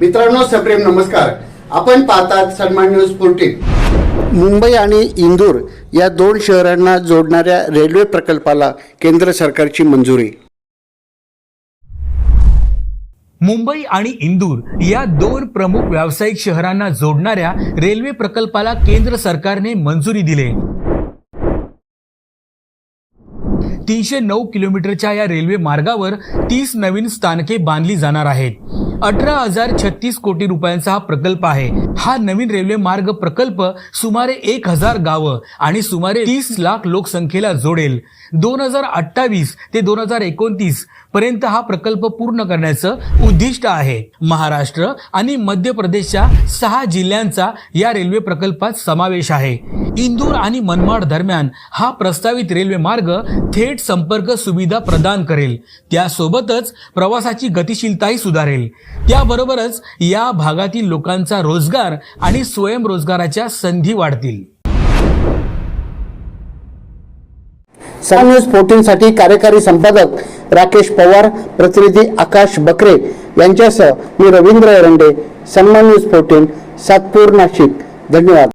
मित्रांनो सप्रेम नमस्कार. आपण पाहतात सन्मान न्यूज फोर्टीन मुंबई आणि इंदूर या दोन शहरांना जोडणाऱ्या रेल्वे प्रकल्पाला केंद्र सरकारची मंजुरी. मुंबई आणि इंदूर या दोन प्रमुख व्यावसायिक शहरांना जोडणाऱ्या रेल्वे प्रकल्पाला केंद्र सरकारने मंजुरी दिली. तीनशे नऊ किलोमीटरच्या या रेल्वे मार्गावर तीस नवीन स्थानके बांधली जाणार आहेत. अठरा हजार छत्तीस कोटी रुपयांचा हा प्रकल्प आहे. हा नवीन रेल्वे मार्ग प्रकल्प सुमारे एक हजार गावं आणि सुमारे तीस लाख लोकसंख्येला जोडेल. दोन हजार अठ्ठावीस ते दोन हजार एकोणतीस पर्यंत हा प्रकल्प पूर्ण करण्याचं उद्दिष्ट आहे. महाराष्ट्र आणि मध्य प्रदेशच्या सहा जिल्ह्यांचा या रेल्वे प्रकल्पात समावेश आहे. इंदूर आणि मनमाड दरम्यान हा प्रस्तावित रेल्वे मार्ग थेट संपर्क सुविधा प्रदान करेल. त्यासोबतच प्रवासाची गतिशीलताही सुधारेल. त्याबरोबरच या भागातील लोकांचा रोजगार आणि स्वयंरोजगाराच्या संधी वाढतील. सन न्यूज फोर्टीन साठी कार्यकारी संपादक राकेश पवार प्रतिनिधी आकाश बकरे यांच्यासह मी रवींद्र एरंडे सन्मान न्यूज फोर्टीन सातपूर नाशिक. धन्यवाद.